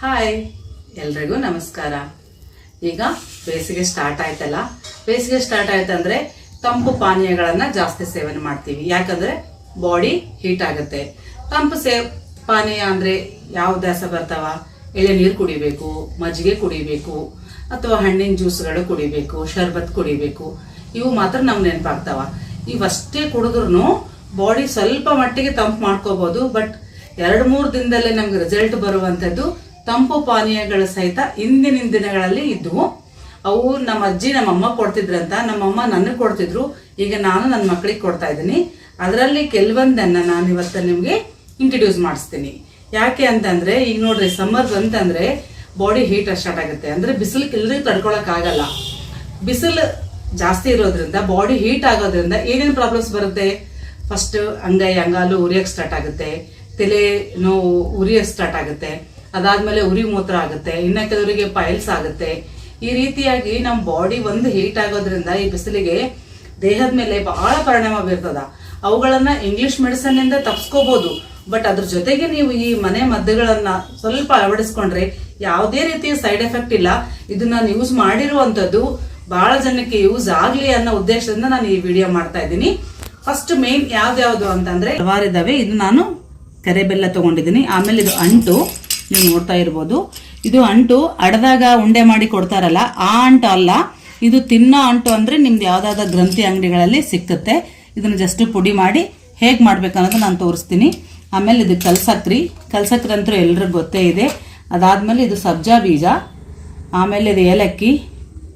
Hi ಎಲ್ರಿಗೂ ನಮಸ್ಕಾರ. ಈಗ ಬೇಸಿಗೆ ಸ್ಟಾರ್ಟ್ ಆಯ್ತಲ್ಲ? ಬೇಸಿಗೆ ಸ್ಟಾರ್ಟ್ ಆಯ್ತಂದ್ರೆ ತಂಪು ಪಾನೀಯಗಳನ್ನ ಜಾಸ್ತಿ ಸೇವನೆ ಮಾಡ್ತೀವಿ. ಯಾಕಂದ್ರೆ ಬಾಡಿ ಹೀಟ್ ಆಗುತ್ತೆ. ತಂಪು ಸೇ, ಪಾನೀಯ ಅಂದ್ರೆ ಯಾವ ದಾಸ ಬರ್ತಾವ? ಎಳೆನೀರು ಕುಡಿಬೇಕು, ಮಜ್ಜಿಗೆ ಕುಡಿಬೇಕು, ಅಥವಾ ಹಣ್ಣಿನ ಜ್ಯೂಸ್ಗಳು ಕುಡಿಬೇಕು, ಶರ್ಬತ್ ಕುಡಿಬೇಕು. ಇವು ಮಾತ್ರ ನಮ್ಗೆ ನೆನಪಾಗ್ತಾವ. ಇವಷ್ಟೇ ಕುಡಿದ್ರು ಬಾಡಿ ಸ್ವಲ್ಪ ಮಟ್ಟಿಗೆ ತಂಪು ಮಾಡ್ಕೋಬಹುದು ಬಟ್ ಎರಡು ಮೂರು ದಿನದಲ್ಲೇ ನಮ್ಗೆ ರಿಸಲ್ಟ್ ಬರುವಂತದ್ದು ತಂಪು ಪಾನೀಯಗಳು ಸಹಿತ ಹಿಂದಿನ ದಿನಗಳಲ್ಲಿ ಇದ್ವು ಅವು ನಮ್ಮ ಅಜ್ಜಿ, ನಮ್ಮ ಅಮ್ಮ ಕೊಡ್ತಿದ್ರಂತ ನಮ್ಮಮ್ಮ ನನಗೆ ಕೊಡ್ತಿದ್ರು. ಈಗ ನಾನು ನನ್ನ ಮಕ್ಕಳಿಗೆ ಕೊಡ್ತಾ ಇದ್ದೀನಿ. ಅದರಲ್ಲಿ ಕೆಲವೊಂದನ್ನು ನಾನು ಇವತ್ತು ನಿಮಗೆ ಇಂಟ್ರಡ್ಯೂಸ್ ಮಾಡಿಸ್ತೀನಿ. ಯಾಕೆ ಅಂತಂದರೆ, ಈಗ ನೋಡ್ರಿ ಸಮ್ಮರ್ ಬಂತಂದರೆ ಬಾಡಿ ಹೀಟ್ ಸ್ಟಾರ್ಟ್ ಆಗುತ್ತೆ. ಅಂದರೆ ಬಿಸಿಲು ಎಲ್ಲರಿಗೂ ತಡ್ಕೊಳಕ್ಕಾಗಲ್ಲ ಬಿಸಿಲು ಜಾಸ್ತಿ ಇರೋದ್ರಿಂದ ಬಾಡಿ ಹೀಟ್ ಆಗೋದ್ರಿಂದ ಏನೇನು ಪ್ರಾಬ್ಲಮ್ಸ್ ಬರುತ್ತೆ? ಫಸ್ಟ್ ಅಂಗೈ, ಅಂಗಾಲು ಉರಿಯಕ್ಕೆ ಸ್ಟಾರ್ಟ್ ಆಗುತ್ತೆ. ತಲೆ ನೋವು ಉರಿಯೋಕ್ಕೆ ಸ್ಟಾರ್ಟ್ ಆಗುತ್ತೆ. ಅದಾದ್ಮೇಲೆ ಉರಿ ಮೂತ್ರ ಆಗುತ್ತೆ, ಇನ್ನ ಕೆಲವರಿಗೆ ಪೈಲ್ಸ್ ಆಗುತ್ತೆ. ಈ ರೀತಿಯಾಗಿ ನಮ್ಮ ಬಾಡಿ ಒಂದು ಹೀಟ್ ಆಗೋದ್ರಿಂದ ಈ ಬಿಸಿಲಿಗೆ ದೇಹದ ಮೇಲೆ ಬಹಳ ಪರಿಣಾಮ ಬೀರ್ತದ ಅವುಗಳನ್ನ ಇಂಗ್ಲಿಷ್ ಮೆಡಿಸನ್ ಇಂದ ತಪ್ಸ್ಕೋಬಹುದು ಬಟ್ ಅದ್ರ ಜೊತೆಗೆ ನೀವು ಈ ಮನೆ ಮದ್ದುಗಳನ್ನ ಸ್ವಲ್ಪ ಅಳವಡಿಸ್ಕೊಂಡ್ರೆ ಯಾವುದೇ ರೀತಿಯ ಸೈಡ್ ಎಫೆಕ್ಟ್ ಇಲ್ಲ. ಇದನ್ನ ನಾನು ಯೂಸ್ ಮಾಡಿರುವಂತದ್ದು ಬಹಳ ಜನಕ್ಕೆ ಯೂಸ್ ಆಗ್ಲಿ ಅನ್ನೋ ಉದ್ದೇಶದಿಂದ ನಾನು ಈ ವಿಡಿಯೋ ಮಾಡ್ತಾ ಇದ್ದೀನಿ. ಫಸ್ಟ್ ಮೇನ್ ಯಾವ್ದ್ಯಾವ್ದು ಅಂತಂದ್ರೆ ಹಲವಾರು ಇದಾವೆ. ಇದು ನಾನು ಕರೆಬೆಲ್ಲ ತಗೊಂಡಿದ್ದೀನಿ. ಆಮೇಲೆ ಇದು ಅಂಟು. ನೀವು ನೋಡ್ತಾ ಇರ್ಬೋದು. ಇದು ಅಂಟು, ಅಡದಾಗ ಉಂಡೆ ಮಾಡಿ ಕೊಡ್ತಾರಲ್ಲ, ಆ ಅಂಟು ಅಲ್ಲ. ಇದು ತಿನ್ನೋ ಅಂಟು ಅಂದರೆ ನಿಮ್ದು ಯಾವುದಾದ ಗ್ರಂಥಿ ಅಂಗಡಿಗಳಲ್ಲಿ ಸಿಕ್ಕುತ್ತೆ. ಇದನ್ನು ಜಸ್ಟ್ ಪುಡಿ ಮಾಡಿ ಹೇಗೆ ಮಾಡಬೇಕನ್ನೋದು ನಾನು ತೋರಿಸ್ತೀನಿ. ಆಮೇಲೆ ಇದು ಕಲ್ಸಕ್ರಿ. ಕಲ್ಸಕ್ರಿ ಅಂತೂ ಎಲ್ರಿಗೂ ಗೊತ್ತೇ ಇದೆ. ಅದಾದಮೇಲೆ ಇದು ಸಬ್ಜಾ ಬೀಜ. ಆಮೇಲೆ ಇದು ಏಲಕ್ಕಿ,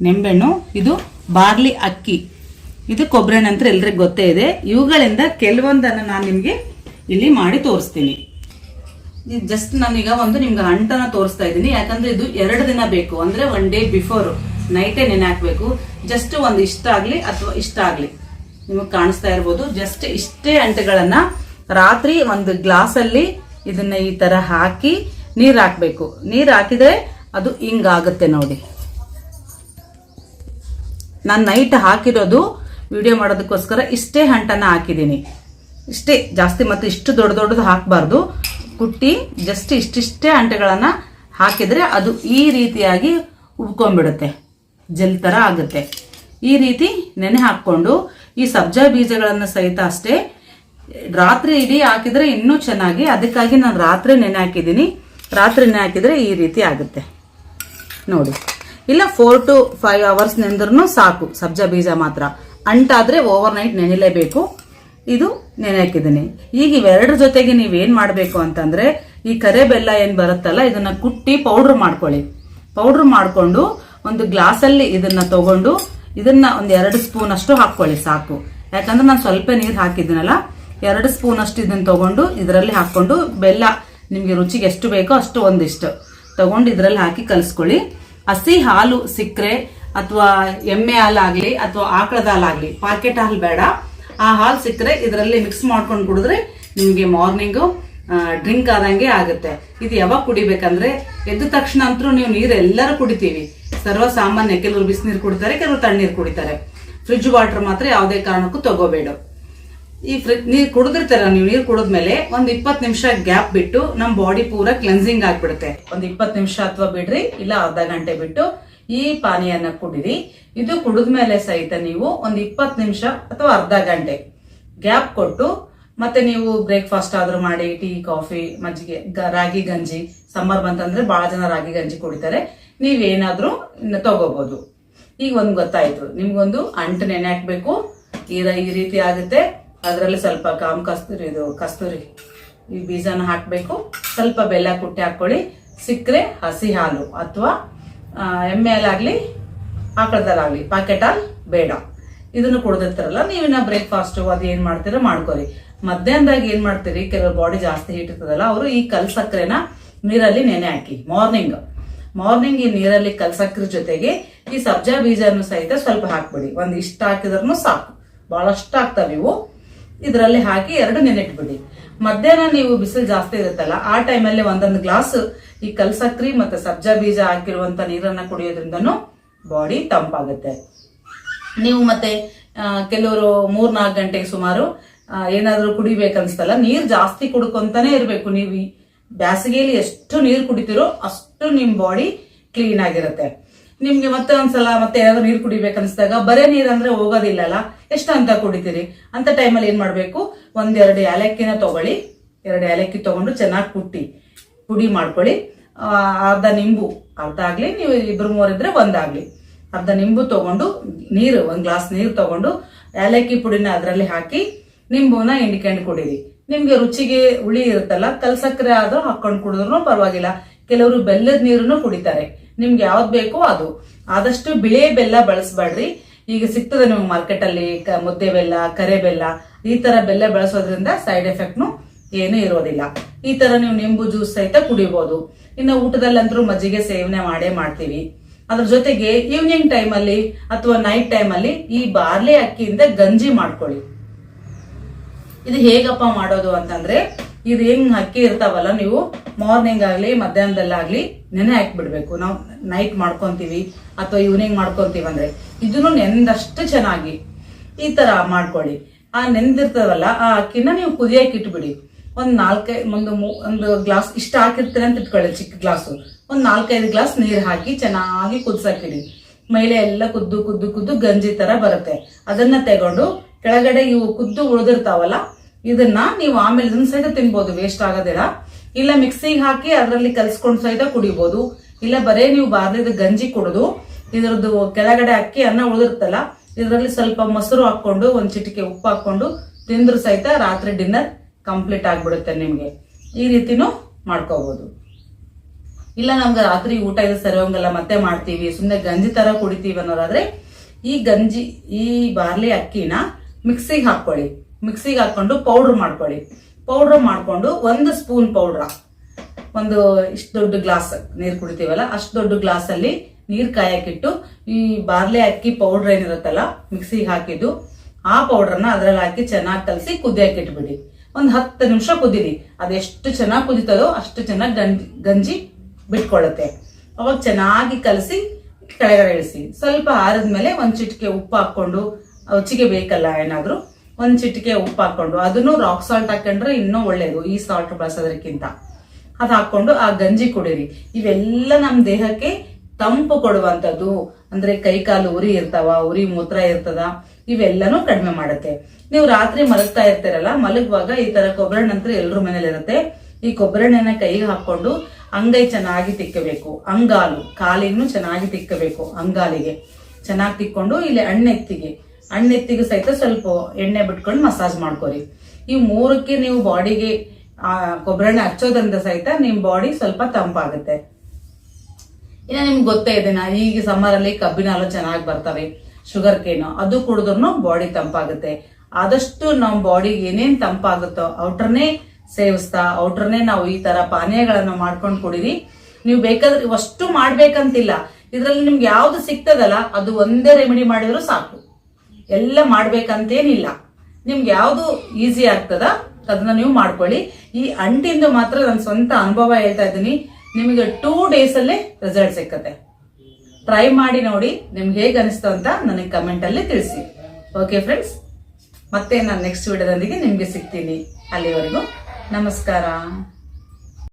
ನಿಂಬೆಹಣ್ಣು, ಇದು ಬಾರ್ಲಿ ಅಕ್ಕಿ. ಇದು ಕೊಬ್ಬರಿ ಅಂತ ಎಲ್ರಿಗೂ ಗೊತ್ತೇ ಇದೆ. ಇವುಗಳಿಂದ ಕೆಲವೊಂದನ್ನು ನಾನು ನಿಮಗೆ ಇಲ್ಲಿ ಮಾಡಿ ತೋರಿಸ್ತೀನಿ. ಜಸ್ಟ್ ನಾನೀಗ ಒಂದು ನಿಮ್ಗೆ ಅಂಟನ ತೋರಿಸ್ತಾ ಇದ್ದೀನಿ. ಯಾಕಂದ್ರೆ ಇದು ಎರಡು ದಿನ ಬೇಕು. ಅಂದ್ರೆ ಒನ್ ಡೇ ಬಿಫೋರ್ ನೈಟೇ ನೆನೆ ಹಾಕ್ಬೇಕು ಜಸ್ಟ್ ಒಂದು ಇಷ್ಟ ಆಗ್ಲಿ ಅಥವಾ ಇಷ್ಟ ಆಗ್ಲಿ. ನಿಮಗೆ ಕಾಣಿಸ್ತಾ ಇರ್ಬೋದು. ಜಸ್ಟ್ ಇಷ್ಟೇ ಅಂಟೆಗಳನ್ನ ರಾತ್ರಿ ಒಂದು ಗ್ಲಾಸ್ ಅಲ್ಲಿ ಇದನ್ನ ಈ ತರ ಹಾಕಿ ನೀರ್ ಹಾಕ್ಬೇಕು. ನೀರ್ ಹಾಕಿದ್ರೆ ಅದು ಹಿಂಗಾಗುತ್ತೆ ನೋಡಿ. ನಾನು ನೈಟ್ ಹಾಕಿರೋದು ವಿಡಿಯೋ ಮಾಡೋದಕ್ಕೋಸ್ಕರ ಇಷ್ಟೇ ಹಂಟನ್ನ ಹಾಕಿದ್ದೀನಿ. ಇಷ್ಟೇ ಜಾಸ್ತಿ ಮತ್ತೆ ಇಷ್ಟು ದೊಡ್ಡ ದೊಡ್ಡದು ಹಾಕಬಾರ್ದು. ಕುಟ್ಟಿ ಜಸ್ಟ್ ಇಷ್ಟಿಷ್ಟೇ ಅಂಟೆಗಳನ್ನು ಹಾಕಿದ್ರೆ ಅದು ಈ ರೀತಿಯಾಗಿ ಉಬ್ಕೊಂಡ್ಬಿಡುತ್ತೆ. ಜೆಲ್ ಥರ ಆಗುತ್ತೆ. ಈ ರೀತಿ ನೆನೆ ಹಾಕ್ಕೊಂಡು ಈ ಸಬ್ಜಾ ಬೀಜಗಳನ್ನು ಸಹಿತ ಅಷ್ಟೇ ರಾತ್ರಿ ಇಡೀ ಹಾಕಿದ್ರೆ ಇನ್ನೂ ಚೆನ್ನಾಗಿ ಅದಕ್ಕಾಗಿ ನಾನು ರಾತ್ರಿ ನೆನೆ ಹಾಕಿದ್ದೀನಿ. ರಾತ್ರಿ ನೆನೆ ಹಾಕಿದ್ರೆ ಈ ರೀತಿ ಆಗುತ್ತೆ. ನೋಡಿ. ಇಲ್ಲ ಫೋರ್ ಟು ಫೈವ್ ಅವರ್ಸ್ ನೆಂದ್ರೂ ಸಾಕು ಸಬ್ಜಾ ಬೀಜ ಮಾತ್ರ. ಅಂಟಾದರೆ ಓವರ್ ನೈಟ್ ನೆನೆಲೇಬೇಕು. ಇದು ನೆನೆ ಹಾಕಿದ್ದೀನಿ ಈಗ ಇವೆರಡರ ಜೊತೆಗೆ ನೀವೇನು ಮಾಡಬೇಕು ಅಂತಂದರೆ, ಈ ಕರೆ ಬೆಲ್ಲ ಏನ್ ಬರುತ್ತಲ್ಲ, ಇದನ್ನು ಕುಟ್ಟಿ ಪೌಡ್ರ್ ಮಾಡ್ಕೊಳ್ಳಿ. ಪೌಡ್ರ್ ಮಾಡಿಕೊಂಡು ಒಂದು ಗ್ಲಾಸಲ್ಲಿ ಇದನ್ನು ತಗೊಂಡು ಇದನ್ನು ಒಂದು ಎರಡು ಸ್ಪೂನ್ ಅಷ್ಟು ಹಾಕೊಳ್ಳಿ ಸಾಕು. ಯಾಕಂದ್ರೆ ನಾನು ಸ್ವಲ್ಪ ನೀರು ಹಾಕಿದ್ದೀನಲ್ಲ, ಎರಡು ಸ್ಪೂನ್ ಅಷ್ಟು ಇದನ್ನ ತಗೊಂಡು ಇದರಲ್ಲಿ ಹಾಕ್ಕೊಂಡು ಬೆಲ್ಲ ನಿಮಗೆ ರುಚಿಗೆ ಎಷ್ಟು ಬೇಕೋ ಅಷ್ಟು ಒಂದಿಷ್ಟು ತಗೊಂಡು ಇದರಲ್ಲಿ ಹಾಕಿ ಕಲಿಸ್ಕೊಳ್ಳಿ. ಹಸಿ ಹಾಲು ಸಿಕ್ಕರೆ, ಅಥವಾ ಎಮ್ಮೆ ಹಾಲಾಗಲಿ ಅಥವಾ ಆಕಳದ ಹಾಲಾಗಲಿ ಪಾಕೆಟ್ ಹಾಲು ಬೇಡ. ಆ ಹಾಲು ಸಿಕ್ಕರೆ ಇದರಲ್ಲಿ ಮಿಕ್ಸ್ ಮಾಡ್ಕೊಂಡು ಕುಡಿದ್ರೆ ನಿಮಗೆ ಮಾರ್ನಿಂಗು ಡ್ರಿಂಕ್ ಆದಂಗೆ ಆಗುತ್ತೆ. ಇದು ಯಾವಾಗ ಕುಡಿಬೇಕಂದ್ರೆ ಎದ್ದ ತಕ್ಷಣ ಅಂತೂ ನೀವು ನೀರು ಎಲ್ಲರೂ ಕುಡಿತೀವಿ. ಸರ್ವ ಸಾಮಾನ್ಯ ಕೆಲವರು ಬಿಸಿನೀರು ಕುಡಿತಾರೆ, ಕೆಲವರು ತಣ್ಣೀರು ಕುಡಿತಾರೆ. ಫ್ರಿಜ್ ವಾಟರ್ ಮಾತ್ರ ಯಾವುದೇ ಕಾರಣಕ್ಕೂ ತಗೋಬೇಡ. ಈ ಫ್ರಿಜ್ ನೀರು ಕುಡಿದಿರ್ತಾರ, ನೀವು ನೀರು ಕುಡಿದ್ಮೇಲೆ ಒಂದು ಇಪ್ಪತ್ತು ನಿಮಿಷ ಗ್ಯಾಪ್ ಬಿಟ್ಟು ನಮ್ಮ ಬಾಡಿ ಪೂರ ಕ್ಲೆನ್ಸಿಂಗ್ ಆಗ್ಬಿಡುತ್ತೆ. ಒಂದು ಇಪ್ಪತ್ತು ನಿಮಿಷ ಅಥವಾ ಬಿಡ್ರಿ, ಇಲ್ಲ ಅರ್ಧ ಗಂಟೆ ಬಿಟ್ಟು ಈ ಪಾನೀಯನ್ನ ಕುಡಿರಿ. ಇದು ಕುಡಿದ ಮೇಲೆ ಸಹಿತ ನೀವು ಒಂದು ಇಪ್ಪತ್ತು ನಿಮಿಷ ಅಥವಾ ಅರ್ಧ ಗಂಟೆ ಗ್ಯಾಪ್ ಕೊಟ್ಟು, ಮತ್ತೆ ನೀವು ಬ್ರೇಕ್ಫಾಸ್ಟ್ ಆದ್ರೂ ಮಾಡಿ, ಟೀ, ಕಾಫಿ, ಮಜ್ಜಿಗೆ ರಾಗಿ, ಗಂಜಿ ಸಮ್ಮರ್ ಬಂತಂದ್ರೆ ಬಹಳ ಜನ ರಾಗಿ, ಗಂಜಿ ಕುಡಿತಾರೆ. ನೀವೇನಾದ್ರೂ ತಗೋಬಹುದು ಈಗ ಒಂದು ಗೊತ್ತಾಯ್ತು. ನಿಮ್ಗೊಂದು ಅಂಟು ನೆನೆ ಹಾಕ್ಬೇಕು. ಈ ರೀತಿ ಆಗುತ್ತೆ. ಅದರಲ್ಲಿ ಸ್ವಲ್ಪ ಕಾಮ್ ಕಸ್ತೂರಿ, ಇದು ಕಸ್ತೂರಿ, ಈ ಬೀಜನ ಹಾಕ್ಬೇಕು. ಸ್ವಲ್ಪ ಬೆಲ್ಲ ಕುಟ್ಟಿ ಹಾಕೊಳ್ಳಿ ಸಿಕ್ಕರೆ ಹಸಿ ಹಾಲು ಅಥವಾ ಎಮ್ಮೆ ಹಾಲಾಗ್ಲಿ ಆಕಳದಲ್ಲಾಗ್ಲಿ ಪ್ಯಾಕೆಟ್ ಬೇಡ. ಇದನ್ನು ಕುಡ್ದಿರ್ತಾರಲ್ಲ ನೀವಿನ ಬ್ರೇಕ್ಫಾಸ್ಟ್ ಅದು ಏನು ಮಾಡ್ತೀರ ಮಾಡ್ಕೋರಿ. ಮಧ್ಯಾಹ್ನದಾಗ ಏನು ಮಾಡ್ತೀರಿ? ಕೆಲವು ಬಾಡಿ ಜಾಸ್ತಿ ಹೀಟ್ ಇರ್ತದಲ್ಲ, ಅವರು ಈ ಕಲ್ ಸಕ್ಕರೆನ ನೀರಲ್ಲಿ ನೆನೆ ಹಾಕಿ ಮಾರ್ನಿಂಗ್ ಮಾರ್ನಿಂಗ್ ಈ ನೀರಲ್ಲಿ ಕಲ್ ಸಕ್ಕರೆ ಜೊತೆಗೆ ಈ ಸಬ್ಜಾ ಬೀಜನು ಸಹಿತ ಸ್ವಲ್ಪ ಹಾಕ್ಬಿಡಿ. ಒಂದ್ ಇಷ್ಟ ಹಾಕಿದ್ರೂ ಸಾಕು. ಬಹಳಷ್ಟು ಹಾಕ್ತಾವೆ ಇವು. ಇದರಲ್ಲಿ ಹಾಕಿ ಎರಡು ನೆನೆಟ್ಬಿಡಿ ಮಧ್ಯಾಹ್ನ ನೀವು ಬಿಸಿಲು ಜಾಸ್ತಿ ಇರುತ್ತಲ್ಲ, ಆ ಟೈಮಲ್ಲಿ ಒಂದೊಂದು ಗ್ಲಾಸ್ ಈ ಕಲ್ಸಕ್ರಿ ಮತ್ತೆ ಸಬ್ಜಾ ಬೀಜ ಹಾಕಿರುವಂತ ನೀರನ್ನ ಕುಡಿಯೋದ್ರಿಂದನೂ ಬಾಡಿ ತಂಪಾಗುತ್ತೆ. ನೀವು ಮತ್ತೆ ಕೆಲವರು ಮೂರ್ ನಾಲ್ಕು ಗಂಟೆಗೆ ಸುಮಾರು ಏನಾದರೂ ಕುಡಿಬೇಕನ್ಸ್ತಲ್ಲ, ನೀರು ಜಾಸ್ತಿ ಕುಡ್ಕೊಂತಾನೆ ಇರಬೇಕು. ನೀವು ಬ್ಯಾಸಿಗೆಯಲ್ಲಿ ಎಷ್ಟು ನೀರು ಕುಡಿತೀರೋ ಅಷ್ಟು ನಿಮ್ಮ ಬಾಡಿ ಕ್ಲೀನ್ ಆಗಿರುತ್ತೆ. ನಿಮ್ಗೆ ಮತ್ತೆ ಒಂದ್ಸಲ ಮತ್ತೆ ಏನಾದ್ರು ನೀರು ಕುಡಿಬೇಕನ್ಸಿದಾಗ ಬರೇ ನೀರಂದ್ರೆ ಹೋಗೋದಿಲ್ಲಲ್ಲ ಎಷ್ಟು ಅಂತ ಕುಡಿತೀರಿ? ಅಂತ ಟೈಮಲ್ಲಿ ಏನ್ ಮಾಡ್ಬೇಕು? ಒಂದೆರಡು ಏಲಕ್ಕಿನ ತಗೊಳ್ಳಿ. ಎರಡು ಏಲಕ್ಕಿ ತಗೊಂಡು ಚೆನ್ನಾಗಿ ಕುಟ್ಟಿ. ಪುಡಿ ಮಾಡ್ಕೊಳ್ಳಿ. ಅರ್ಧ ನಿಂಬು, ಅರ್ಧ ಆಗ್ಲಿ, ನೀವು ಇಬ್ರು ಮೂವರಿದ್ರೆ ಒಂದಾಗ್ಲಿ ಅರ್ಧ ನಿಂಬು ತಗೊಂಡು, ನೀರು, ಒಂದ್ ಗ್ಲಾಸ್ ನೀರು ತಗೊಂಡು ಏಲಕ್ಕಿ ಪುಡಿನ ಅದರಲ್ಲಿ ಹಾಕಿ, ನಿಂಬುನ ಹಿಂಡ್ಕೊಂಡು ಕುಡೀರಿ. ನಿಮ್ಗೆ ರುಚಿಗೆ ಹುಳಿ ಇರುತ್ತಲ್ಲ ಕಲ್ಸಕ್ಕರೆ ಆದ್ರೂ ಹಾಕೊಂಡು ಕುಡಿದ್ರು ಪರವಾಗಿಲ್ಲ. ಕೆಲವರು ಬೆಲ್ಲದ ನೀರನ್ನು ಕುಡಿತಾರೆ. ನಿಮ್ಗೆ ಯಾವ್ದು ಬೇಕೋ ಅದು. ಆದಷ್ಟು ಬಿಳೆ ಬೆಲ್ಲ ಬಳಸಬೇಡ್ರಿ. ಈಗ ಸಿಗ್ತದೆ ನಿಮ್ಗೆ ಮಾರ್ಕೆಟ್ ಅಲ್ಲಿ ಮುದ್ದೆ ಬೆಲ್ಲ, ಕರೆ ಬೆಲ್ಲ, ಈ ತರ ಬೆಲ್ಲ ಬಳಸೋದ್ರಿಂದ ಸೈಡ್ ಎಫೆಕ್ಟ್ನು ಏನು ಇರೋದಿಲ್ಲ. ಈ ತರ ನೀವು ನಿಂಬು ಜ್ಯೂಸ್ ಸಹಿತ ಕುಡಿಬಹುದು ಇನ್ನು ಊಟದಲ್ಲಂತೂ ಮಜ್ಜಿಗೆ ಸೇವನೆ ಮಾಡೇ ಮಾಡ್ತೀವಿ. ಅದ್ರ ಜೊತೆಗೆ ಈವ್ನಿಂಗ್ ಟೈಮಲ್ಲಿ ಅಥವಾ ನೈಟ್ ಟೈಮಲ್ಲಿ ಈ ಬಾರ್ಲಿ ಅಕ್ಕಿಯಿಂದ ಗಂಜಿ ಮಾಡ್ಕೊಳ್ಳಿ. ಇದು ಹೇಗಪ್ಪ ಮಾಡೋದು ಅಂತಂದ್ರೆ ಇದು ಹೆಂಗ್ ಅಕ್ಕಿ ಇರ್ತಾವಲ್ಲ ನೀವು? ಮಾರ್ನಿಂಗ್ ಆಗ್ಲಿ ಮಧ್ಯಾಹ್ನದಲ್ಲಾಗ್ಲಿ ನೆನೆ ಹಾಕ್ಬಿಡ್ಬೇಕು. ನಾವು ನೈಟ್ ಮಾಡ್ಕೊಂತೀವಿ ಅಥವಾ ಈವ್ನಿಂಗ್ ಮಾಡ್ಕೊಂತೀವಿ ಅಂದ್ರೆ. ಇದನ್ನು ನೆಂದಷ್ಟು ಚೆನ್ನಾಗಿ ಈ ತರ ಮಾಡ್ಕೊಳ್ಳಿ. ಆ ನೆನೆದಿರ್ತಾವಲ್ಲ ಆ ಅಕ್ಕಿನ ನೀವು ಕುದಿಯಕ್ಕೆ ಇಟ್ಬಿಡಿ. ಒಂದ್ ನಾಲ್ಕೈ, ಒಂದು ಒಂದು ಗ್ಲಾಸ್ ಇಷ್ಟ ಹಾಕಿರ್ತೀರ ಅಂತ ಇಟ್ಕೊಳ್ಳಿ ಚಿಕ್ಕ ಗ್ಲಾಸು ಒಂದ್ ನಾಲ್ಕೈದು ಗ್ಲಾಸ್ ನೀರು ಹಾಕಿ ಚೆನ್ನಾಗಿ ಕುದಿಸಾಕಿಡಿ. ಮೇಲೆ ಎಲ್ಲ ಕುದ್ದು ಕುದ್ದು ಕುದ್ದು ಗಂಜಿ ತರ ಬರುತ್ತೆ. ಅದನ್ನ ತಗೊಂಡು ಕೆಳಗಡೆ ಇವು ಕುದ್ದು ಉಳಿದಿರ್ತಾವಲ್ಲ ಇದನ್ನ ನೀವು ಆಮೇಲೆ ಇದನ್ನ ಸಹಿತ ತಿನ್ಬೋದು ವೇಸ್ಟ್ ಆಗೋದಿಲ್ಲ ಇಲ್ಲ ಮಿಕ್ಸಿಗೆ ಹಾಕಿ ಅದರಲ್ಲಿ ಕಲ್ಸ್ಕೊಂಡು ಸಹಿತ ಕುಡಿಬೋದು. ಇಲ್ಲ ಬರೇ ನೀವು ಬಾರ್ಲಿದ ಗಂಜಿ ಕುಡಿದು, ಇದರದ್ದು ಕೆಳಗಡೆ ಅಕ್ಕಿ ಅನ್ನ ಉಳಿದಿರ್ತಲ್ಲ, ಇದರಲ್ಲಿ ಸ್ವಲ್ಪ ಮೊಸರು ಹಾಕೊಂಡು ಒಂದ್ ಚಿಟಿಕೆ ಉಪ್ಪು ಹಾಕೊಂಡು ತಿಂದ್ರು ಸಹಿತ ರಾತ್ರಿ ಡಿನ್ನರ್ ಕಂಪ್ಲೀಟ್ ಆಗ್ಬಿಡುತ್ತೆ ನಿಮ್ಗೆ. ಈ ರೀತಿನೂ ಮಾಡ್ಕೋಬಹುದು ಇಲ್ಲ ನಮ್ಗೆ ರಾತ್ರಿ ಊಟ ಇದು ಸರಿ ಹೋಗಲ್ಲ ಮತ್ತೆ ಮಾಡ್ತೀವಿ. ಸುಮ್ಮನೆ ಗಂಜಿ ತರ ಕುಡಿತೀವಿ ಅನ್ನೋದಾದ್ರೆ, ಈ ಗಂಜಿ, ಈ ಬಾರ್ಲಿ ಅಕ್ಕಿನ ಮಿಕ್ಸಿಗೆ ಹಾಕೊಳ್ಳಿ ಮಿಕ್ಸಿಗೆ ಹಾಕೊಂಡು ಪೌಡ್ರ್ ಮಾಡ್ಕೊಳ್ಳಿ. ಪೌಡ್ರ್ ಮಾಡಿಕೊಂಡು ಒಂದು ಸ್ಪೂನ್ ಪೌಡ್ರ ಒಂದು ಇಷ್ಟು ದೊಡ್ಡ ಗ್ಲಾಸ್ ನೀರು ಕುಡಿತೀವಲ್ಲ, ಅಷ್ಟು ದೊಡ್ಡ ಗ್ಲಾಸಲ್ಲಿ ನೀರ್ ಕಾಯಕ್ಕಿಟ್ಟು, ಈ ಬಾರ್ಲೆ ಅಕ್ಕಿ ಪೌಡ್ರ್ ಏನಿರುತ್ತಲ್ಲ ಮಿಕ್ಸಿಗೆ ಹಾಕಿದ್ದು, ಆ ಪೌಡ್ರನ್ನ ಅದ್ರಲ್ಲಿ ಹಾಕಿ ಚೆನ್ನಾಗಿ ಕಲಸಿ ಕುದಿಯಕ್ಕೆ ಇಟ್ಬಿಡಿ. ಒಂದು ಹತ್ತು ನಿಮಿಷ ಕುದೀರಿ. ಅದೆಷ್ಟು ಚೆನ್ನಾಗಿ ಕುದಿತದೋ ಅಷ್ಟು ಚೆನ್ನಾಗಿ ಗಂಜಿ ಗಂಜಿ ಬಿಟ್ಕೊಳ್ಳುತ್ತೆ. ಅವಾಗ ಚೆನ್ನಾಗಿ ಕಲಸಿ ಕೆಳಗಡೆ ಇಳಿಸಿ. ಸ್ವಲ್ಪ ಆರಿದ್ಮೇಲೆ ಒಂದು ಚಿಟಿಕೆ ಉಪ್ಪು ಹಾಕೊಂಡು ರುಚಿಗೆ ಬೇಕಲ್ಲ ಏನಾದ್ರೂ ಒಂದ್ ಚಿಟಿಕೆ ಉಪ್ಪು ಹಾಕೊಂಡು, ಅದನ್ನು ರಾಕ್ ಸಾಲ್ಟ್ ಹಾಕೊಂಡ್ರೆ ಇನ್ನೂ ಒಳ್ಳೇದು, ಈ ಸಾಲ್ಟ್ ಬಳಸೋದಕ್ಕಿಂತ ಅದು ಹಾಕೊಂಡು ಆ ಗಂಜಿ ಕುಡೀರಿ. ಇವೆಲ್ಲ ನಮ್ಮ ದೇಹಕ್ಕೆ ತಂಪು ಕೊಡುವಂಥದ್ದು. ಅಂದ್ರೆ ಕೈ ಕಾಲು ಉರಿ ಇರ್ತಾವ, ಉರಿ ಮೂತ್ರ ಇರ್ತದ, ಇವೆಲ್ಲನೂ ಕಡಿಮೆ ಮಾಡುತ್ತೆ. ನೀವು ರಾತ್ರಿ ಮಲಗ್ತಾ ಇರ್ತೀರಲ್ಲ, ಮಲಗುವಾಗ ಈ ತರ ಕೊಬ್ಬರಿ ನಂತರ ಎಲ್ರ ಮನೇಲಿ ಇರುತ್ತೆ ಈ ಕೊಬ್ಬರಣ್ಣನ ಕೈಗೆ ಹಾಕೊಂಡು ಅಂಗೈ ಚೆನ್ನಾಗಿ ತಿಕ್ಕಬೇಕು. ಅಂಗಾಲು ಕಾಲಿಗೂ ಚೆನ್ನಾಗಿ ತಿಕ್ಕಬೇಕು ಅಂಗಾಲಿಗೆ. ಚೆನ್ನಾಗಿ ತಿಕ್ಕೊಂಡು, ಇಲ್ಲಿ ಹಣ್ಣೆತ್ತಿಗೆ ಹಣ್ಣೆತ್ತಿಗೆ ಸಹಿತ ಸ್ವಲ್ಪ ಎಣ್ಣೆ ಬಿಟ್ಕೊಂಡು ಮಸಾಜ್ ಮಾಡ್ಕೊರಿ. ಈ ಮೂರಕ್ಕೆ ನೀವು ಬಾಡಿಗೆ ಕೊಬ್ಬರೆಣ್ಣೆ ಹಚ್ಚೋದ್ರಿಂದ ಸಹಿತ ನಿಮ್ಮ ಬಾಡಿ ಸ್ವಲ್ಪ ತಂಪಾಗುತ್ತೆ. ಇನ್ನು ನಿಮ್ಗೆ ಗೊತ್ತೇ ಇದೆ, ನಾ ಈಗ ಸಮ್ಮರ್ ಅಲ್ಲಿ ಕಬ್ಬಿನ ಹಾಲು ಚೆನ್ನಾಗಿ ಬರ್ತವೆ ಶುಗರ್ ಕೇನು ಅದು ಕುಡಿದ್ರು ಬಾಡಿ ತಂಪಾಗುತ್ತೆ. ಆದಷ್ಟು ನಮ್ಮ ಬಾಡಿಗೆ ಏನೇನು ತಂಪಾಗುತ್ತೋ ಔಟ್ರನ್ನೇ ಸೇವಿಸ್ತಾ, ಔಟ್ರನ್ನೇ ನಾವು ಈ ತರ ಪಾನೀಯಗಳನ್ನು ಮಾಡ್ಕೊಂಡು ಕುಡೀರಿ. ನೀವು ಬೇಕಾದ್ರೆ ಅಷ್ಟು ಮಾಡ್ಬೇಕಂತಿಲ್ಲ. ಇದರಲ್ಲಿ ನಿಮ್ಗೆ ಯಾವ್ದು ಸಿಗ್ತದಲ್ಲ, ಅದು ಒಂದೇ ರೆಮಿಡಿ ಮಾಡಿದ್ರು ಸಾಕು. ಎಲ್ಲ ಮಾಡ್ಬೇಕಂತೇನಿಲ್ಲ. ನಿಮ್ಗೆ ಯಾವುದು ಈಸಿ ಆಗ್ತದ, ಅದನ್ನ ನೀವು ಮಾಡ್ಕೊಳ್ಳಿ. ಈ ಅಂಟಿಂದು ಮಾತ್ರ ನನ್ನ ಸ್ವಂತ ಅನುಭವ ಹೇಳ್ತಾ ಇದ್ದೀನಿ. ನಿಮಗೆ ಟೂ ಡೇಸ್ ಅಲ್ಲೇ ರಿಸಲ್ಟ್ ಸಿಕ್ಕತ್ತೆ. ಟ್ರೈ ಮಾಡಿ ನೋಡಿ ನಿಮ್ಗೆ ಹೇಗೆ ಅನಿಸ್ತು ಅಂತ ನನಗೆ ಕಮೆಂಟಲ್ಲಿ ತಿಳಿಸಿ. ಓಕೆ ಫ್ರೆಂಡ್ಸ್ ಮತ್ತೆ ನಾನು ನೆಕ್ಸ್ಟ್ ವಿಡಿಯೋದೊಂದಿಗೆ ನಿಮಗೆ ಸಿಗ್ತೀನಿ. ಅಲ್ಲಿವರೆಗೂ ನಮಸ್ಕಾರ.